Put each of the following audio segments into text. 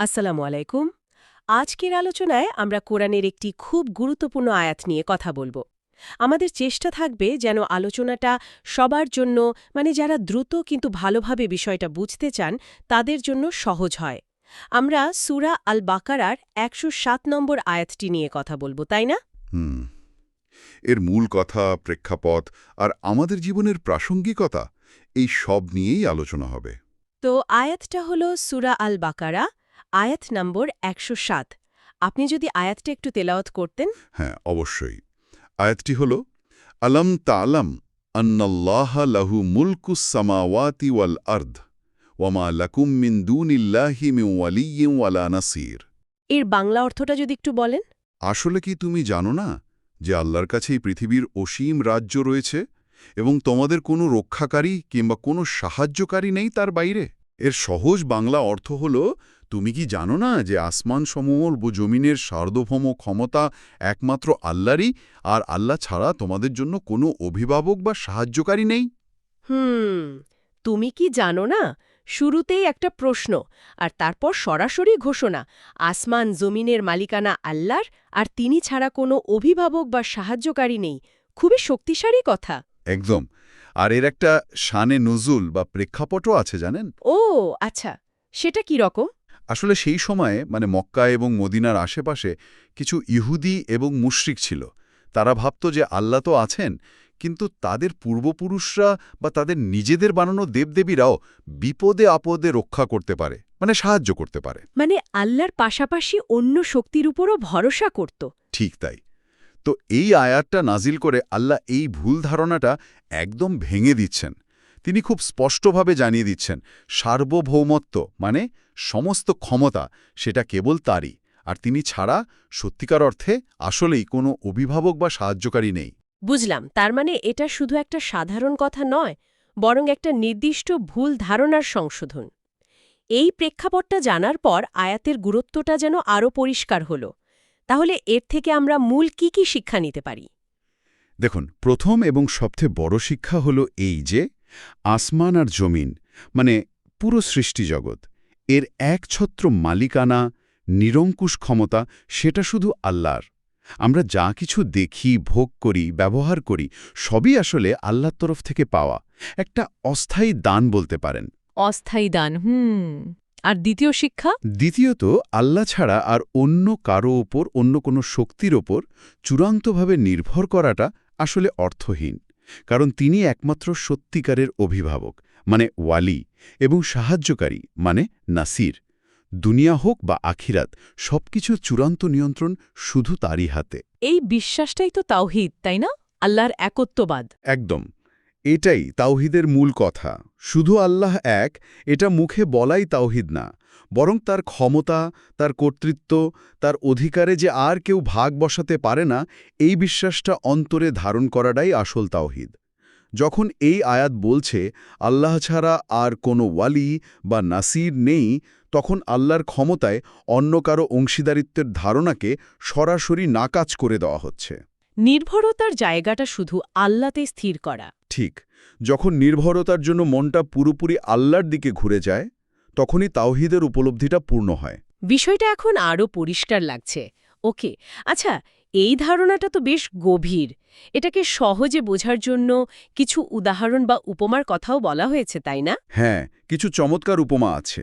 আসসালামু আলাইকুম। আজকের আলোচনায় আমরা কোরআনের একটি খুব গুরুত্বপূর্ণ আয়াত নিয়ে কথা বলব। আমাদের চেষ্টা থাকবে যেন আলোচনাটা সবার জন্য মানে যারা দ্রুত কিন্তু ভালোভাবে বিষয়টা বুঝতে চান তাদের জন্য সহজ হয়। আমরা সুরা আল বাকারার একশো সাত নম্বর আয়াতটি নিয়ে কথা বলব তাই না? হুম। এর মূল কথা প্রেক্ষাপট আর আমাদের জীবনের প্রাসঙ্গিকতা এই সব নিয়েই আলোচনা হবে। তো আয়াতটা হলো সুরা আল বাকারা আয়াত নম্বর একশো সাত। আপনি যদি আয়াতটা একটু তেলাওয়াত করতেন। হ্যাঁ অবশ্যই। আয়াতটি হল আলম তালাম আন্নাল্লাহ লাহু মুলকুস সামাওয়াতি ওয়াল ওয়ামা লাকুম মিন দুনিল্লাহি মিন ওয়ালিয়্যিন ওয়ালা নাসির। এর বাংলা অর্থটা যদি একটু বলেন। আসলে কি তুমি জানো না যে আল্লাহর কাছে এই পৃথিবীর অসীম রাজ্য রয়েছে এবং তোমাদের কোনো রক্ষাকারী কিংবা কোনো সাহায্যকারী নেই তার বাইরে? এর সহজ বাংলা অর্থ হল তুমি কি জানো না যে আসমান সমূহ ও জমিনের সার্বভৌম ক্ষমতা একমাত্র আল্লাহরই আর আল্লাহ ছাড়া তোমাদের জন্য কোনো অভিভাবক বা সাহায্যকারী নেই? হুম তুমি কি জানো না? শুরুতেই একটা প্রশ্ন আর তারপর সরাসরি ঘোষণা আসমান জমিনের মালিকানা আল্লাহর আর তিনি ছাড়া কোনো অভিভাবক বা সাহায্যকারী নেই। খুবই শক্তিশালী কথা। একদম আর এর একটা শানে নজুল বা প্রেক্ষাপটও আছে জানেন? ও আচ্ছা সেটা কি রকম? আসলে সেই সময়ে মানে মক্কা এবং মদিনার আশেপাশে কিছু ইহুদি এবং মুশরিক ছিল। তারা ভাবত যে আল্লাহ তো আছেন কিন্তু তাদের পূর্বপুরুষরা বা তাদের নিজেদের বানানো দেবদেবীরাও বিপদে আপদে রক্ষা করতে পারে মানে সাহায্য করতে পারে। মানে আল্লাহর পাশাপাশি অন্য শক্তির উপরও ভরসা করত। ঠিক তাই। তো এই আয়াতটা নাজিল করে আল্লাহ এই ভুল ধারণাটা একদম ভেঙে দিচ্ছেন। তিনি খুব স্পষ্টভাবে জানিয়ে দিচ্ছেন সার্বভৌমত্ব মানে সমস্ত ক্ষমতা সেটা কেবল তারই আর তিনি ছাড়া সত্যিকার অর্থে আসলেই কোনো অভিভাবক বা সাহায্যকারী নেই। বুঝলাম তার মানে এটা শুধু একটা সাধারণ কথা নয় বরং একটা নির্দিষ্ট ভুল ধারণার সংশোধন। এই প্রেক্ষাপটটা জানার পর আয়াতের গুরুত্বটা যেন আরও পরিষ্কার হল। তাহলে এর থেকে আমরা মূল কি কি শিক্ষা নিতে পারি? দেখুন প্রথম এবং সবচেয়ে বড় শিক্ষা হল এই যে আসমান আর জমিন মানে পুরো সৃষ্টিজগৎ এর একছত্র মালিকানা নিরঙ্কুশ ক্ষমতা সেটা শুধু আল্লাহর। আমরা যা কিছু দেখি ভোগ করি ব্যবহার করি সবই আসলে আল্লাহর তরফ থেকে পাওয়া। একটা অস্থায়ী দান বলতে পারেন। অস্থায়ী দান হুম। আর দ্বিতীয় শিক্ষা? দ্বিতীয়ত আল্লাহ ছাড়া আর অন্য কারও ওপর অন্য কোনো শক্তির ওপর চূড়ান্তভাবে নির্ভর করাটা আসলে অর্থহীন। কারণ তিনি একমাত্র সত্যিকারের অভিভাবক মানে ওয়ালি এবং সাহায্যকারী মানে নাসির। দুনিয়া হোক বা আখিরাত সবকিছু চূড়ান্ত নিয়ন্ত্রণ শুধু তারই হাতে। এই বিশ্বাসটাই তো তাওহিদ তাই না? আল্লাহর একত্ববাদ। একদম। এটাই তাওহিদের মূল কথা। শুধু আল্লাহ এক, এটা মুখে বলাই তাওহিদ না, বরং তার ক্ষমতা, তার কর্তৃত্ব, তার অধিকারে যে আর কেউ ভাগ বসাতে পারে না, এই বিশ্বাসটা অন্তরে ধারণ করাটাই আসল তাওহিদ। যখন এই আয়াত বলছে, আল্লাহ ছাড়া আর কোনো ওয়ালি বা নাসির নেই, তখন আল্লাহর ক্ষমতায় অন্য কারও অংশীদারিত্বের ধারণাকে সরাসরি নাকাজ করে দেওয়া হচ্ছে। নির্ভরতার জায়গাটা শুধু আল্লাতে স্থির করা। ঠিক যখন নির্ভরতার জন্য মনটা পুরোপুরি আল্লাহর দিকে ঘুরে যায় তখনই তাওহিদের উপলব্ধিটা পূর্ণ হয়। বিষয়টা এখন আরও পরিষ্কার লাগছে। ওকে আচ্ছা এই ধারণাটা তো বেশ গভীর। এটাকে সহজে বোঝার জন্য কিছু উদাহরণ বা উপমার কথাও বলা হয়েছে তাই না? হ্যাঁ কিছু চমৎকার উপমা আছে।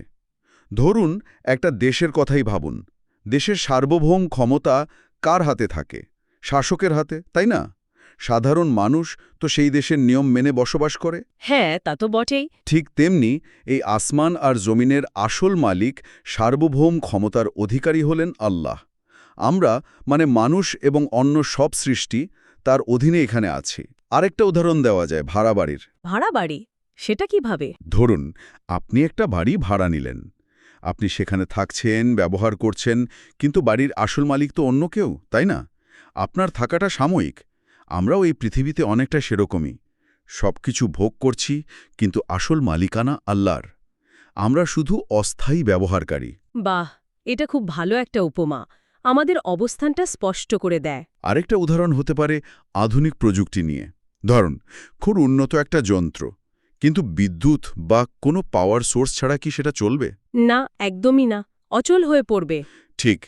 ধরুন একটা দেশের কথাই ভাবুন। দেশের সার্বভৌম ক্ষমতা কার হাতে থাকে? শাসকের হাতে তাই না? সাধারণ মানুষ তো সেই দেশের নিয়ম মেনে বসবাস করে? হ্যাঁ তা তো বটেই। ঠিক তেমনি এই আসমান আর জমিনের আসল মালিক সার্বভৌম ক্ষমতার অধিকারী হলেন আল্লাহ। আমরা মানে মানুষ এবং অন্য সব সৃষ্টি তার অধীনে এখানে আছি। আরেকটা উদাহরণ দেওয়া যায় ভাড়া বাড়ির। ভাড়া বাড়ি? সেটা কীভাবে? ধরুন আপনি একটা বাড়ি ভাড়া নিলেন। আপনি সেখানে থাকছেন ব্যবহার করছেন কিন্তু বাড়ির আসল মালিক তো অন্য কেউ তাই না? আপনার থাকাটা সাময়িক। আমরাও এই পৃথিবীতে অনেকটা সেরকমই। সব কিছু ভোগ করছি কিন্তু আসল মালিকানা আল্লাহর। আমরা শুধু অস্থায়ী ব্যবহারকারী। বাহ এটা খুব ভালো একটা উপমা। আমাদের অবস্থানটা স্পষ্ট করে দেয়। আরেকটা উদাহরণ হতে পারে আধুনিক প্রযুক্তি নিয়ে। ধরুন খুব উন্নত একটা যন্ত্র কিন্তু বিদ্যুৎ বা কোনো পাওয়ার সোর্স ছাড়া কি সেটা চলবে? না একদমই না। অচল হয়ে পড়বে। ঠিক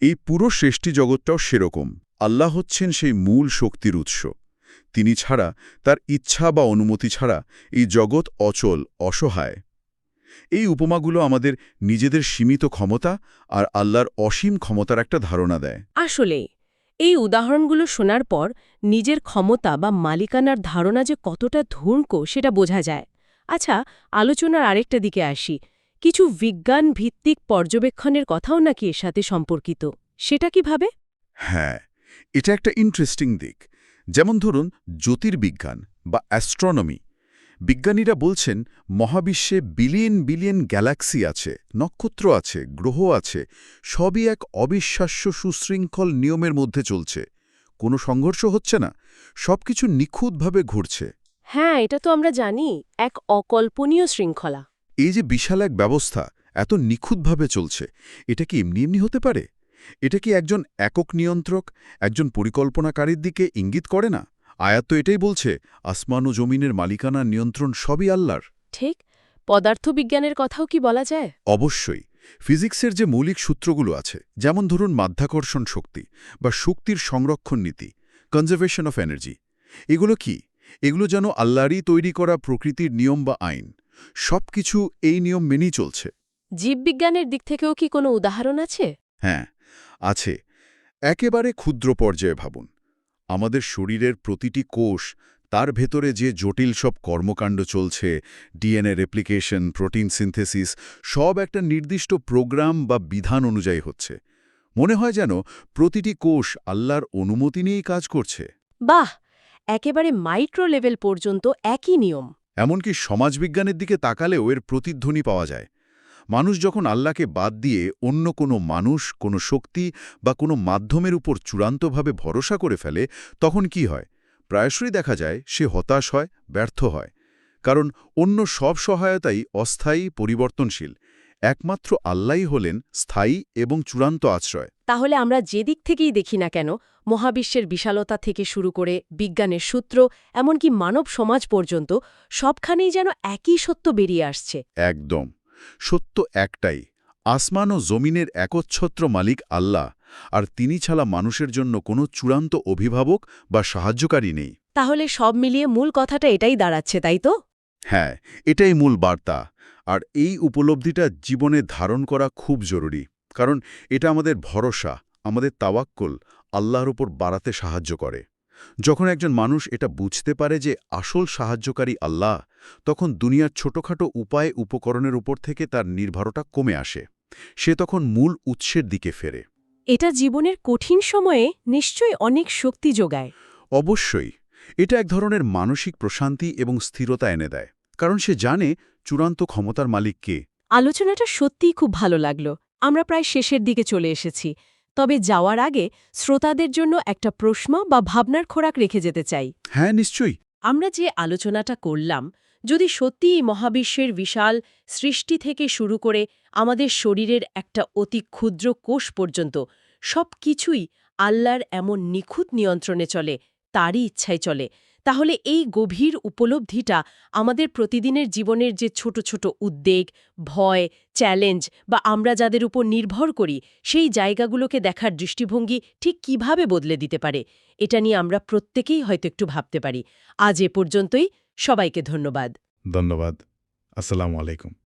এই পুরো সৃষ্টি জগৎটাও সেরকম। আল্লাহ হচ্ছেন সেই মূল শক্তির উৎস। তিনি ছাড়া তার ইচ্ছা বা অনুমতি ছাড়া এই জগৎ অচল অসহায়। এই উপমাগুলো আমাদের নিজেদের সীমিত ক্ষমতা আর আল্লাহর অসীম ক্ষমতার একটা ধারণা দেয়। আসলে এই উদাহরণগুলো শোনার পর নিজের ক্ষমতা বা মালিকানার ধারণা যে কতটা ধূর্ক সেটা বোঝা যায়। আচ্ছা আলোচনার আরেকটা দিকে আসি। কিছু বিজ্ঞান ভিত্তিক পর্যবেক্ষণের কথাও নাকি এর সাথে সম্পর্কিত? সেটা কীভাবে? হ্যাঁ এটা একটা ইন্টারেস্টিং দিক। যেমন ধরুন জ্যোতির্বিজ্ঞান বা অ্যাস্ট্রনমি বিজ্ঞানীরা বলছেন মহাবিশ্বে বিলিয়ন বিলিয়ন গ্যালাক্সি আছে নক্ষত্র আছে গ্রহ আছে সবই এক অবিশ্বাস্য সুশৃঙ্খল নিয়মের মধ্যে চলছে। কোনো সংঘর্ষ হচ্ছে না সবকিছু নিখুঁতভাবে ঘুরছে হ্যাঁ এটা তো আমরা জানি এক অকল্পনীয় শৃঙ্খলা। এই যে বিশাল এক ব্যবস্থা এত নিখুঁতভাবে চলছে এটা কি এমনি এমনি হতে পারে? এটা কি একজন একক নিয়ন্ত্রক? একজন পরিকল্পনাকারীর দিকে ইঙ্গিত করে না? আয়াত তো এটাই বলছে আসমান ও জমিনের মালিকানা নিয়ন্ত্রণ সবই আল্লাহর। ঠিক পদার্থবিজ্ঞানের কথাও কি বলা যায়? অবশ্যই ফিজিক্সের যে মৌলিক সূত্রগুলো আছে যেমন ধরুন মাধ্যাকর্ষণ শক্তি বা শক্তির সংরক্ষণ নীতি কনজারভেশন অফ এনার্জি এগুলো কি? এগুলো যেন আল্লাহরই তৈরি করা প্রকৃতির নিয়ম বা আইন সবকিছু এই নিয়ম মেনেই চলছে। জীববিজ্ঞানের দিক থেকেও কি কোনো উদাহরণ আছে? হ্যাঁ আছে। একেবারে ক্ষুদ্র পর্যায়ে ভাবুন। আমাদের শরীরের প্রতিটি কোষ তার ভেতরে যে জটিল সব কর্মকাণ্ড চলছে ডিএনএ রেপ্লিকেশন প্রোটিন সিনথেসিস সব একটা নির্দিষ্ট প্রোগ্রাম বা বিধান অনুযায়ী হচ্ছে। মনে হয় যেন প্রতিটি কোষ আল্লাহর অনুমতি নিয়েই কাজ করছে। বাহ! একেবারে মাইক্রো লেভেল পর্যন্ত একই নিয়ম। এমনকি সমাজবিজ্ঞানের দিকে তাকালেও এর প্রতিধ্বনি পাওয়া যায়। মানুষ যখন আল্লাহকে বাদ দিয়ে অন্য কোনো মানুষ কোনো শক্তি বা কোনো মাধ্যমের উপর চূড়ান্তভাবে ভরসা করে ফেলে তখন কি হয়? প্রায়শই দেখা যায় সে হতাশ হয় ব্যর্থ হয়। কারণ অন্য সব সহায়তাই অস্থায়ী পরিবর্তনশীল। একমাত্র আল্লাহই হলেন স্থায়ী এবং চূড়ান্ত আশ্রয়। তাহলে আমরা যেদিক থেকেই দেখি না কেন মহাবিশ্বের বিশালতা থেকে শুরু করে বিজ্ঞানের সূত্র এমনকি মানব সমাজ পর্যন্ত সবখানেই যেন একই সত্য বেরিয়ে আসছে। একদম। সত্য একটাই আসমান ও জমিনের একচ্ছত্র মালিক আল্লাহ আর তিনি ছাড়া মানুষের জন্য কোনো চূড়ান্ত অভিভাবক বা সাহায্যকারী নেই। তাহলে সব মিলিয়ে মূল কথাটা এটাই দাঁড়াচ্ছে তাই তো? হ্যাঁ এটাই মূল বার্তা আর এই উপলব্ধিটা জীবনে ধারণ করা খুব জরুরি কারণ এটা আমাদের ভরসা আমাদের তাওয়াক্কুল আল্লাহর উপর বাড়াতে সাহায্য করে। যখন একজন মানুষ এটা বুঝতে পারে যে আসল সাহায্যকারী আল্লাহ তখন দুনিয়ার ছোটখাটো উপায় উপকরণের উপর থেকে তার নির্ভরতা কমে আসে। সে তখন মূল উৎসের দিকে ফেরে। এটা জীবনের কঠিন সময়ে নিশ্চয়ই অনেক শক্তি যোগায়। অবশ্যই এটা এক ধরনের মানসিক প্রশান্তি এবং স্থিরতা এনে দেয় কারণ সে জানে চূড়ান্ত ক্ষমতার মালিক কে। আলোচনাটা সত্যিই খুব ভালো লাগল। আমরা প্রায় শেষের দিকে চলে এসেছি। তবে যাওয়ার আগে শ্রোতাদের জন্য একটা প্রশ্ন বা ভাবনার খোরাক রেখে যেতে চাই। হ্যাঁ নিশ্চয়ই। আমরা যে আলোচনাটা করলাম যদি সত্যিই মহাবিশ্বের বিশাল সৃষ্টি থেকে শুরু করে আমাদের শরীরের একটা অতি ক্ষুদ্র কোষ পর্যন্ত সব কিছুই আল্লাহর এমন নিখুঁত নিয়ন্ত্রণে চলে তারই ইচ্ছায় চলে। তাহলে এই গভীর উপলব্ধিটা আমাদের প্রতিদিনের জীবনের যে ছোট ছোট উদ্বেগ, ভয় চ্যালেঞ্জ বা আমরা যাদের উপর নির্ভর করি, সেই জায়গাগুলোকে দেখার দৃষ্টিভঙ্গি ঠিক কীভাবে বদলে দিতে পারে, এটা নিয়ে আমরা প্রত্যেকেই হয়তো একটু ভাবতে পারি। আজ এ পর্যন্তই, সবাইকে ধন্যবাদ। ধন্যবাদ। আসসালামু আলাইকুম।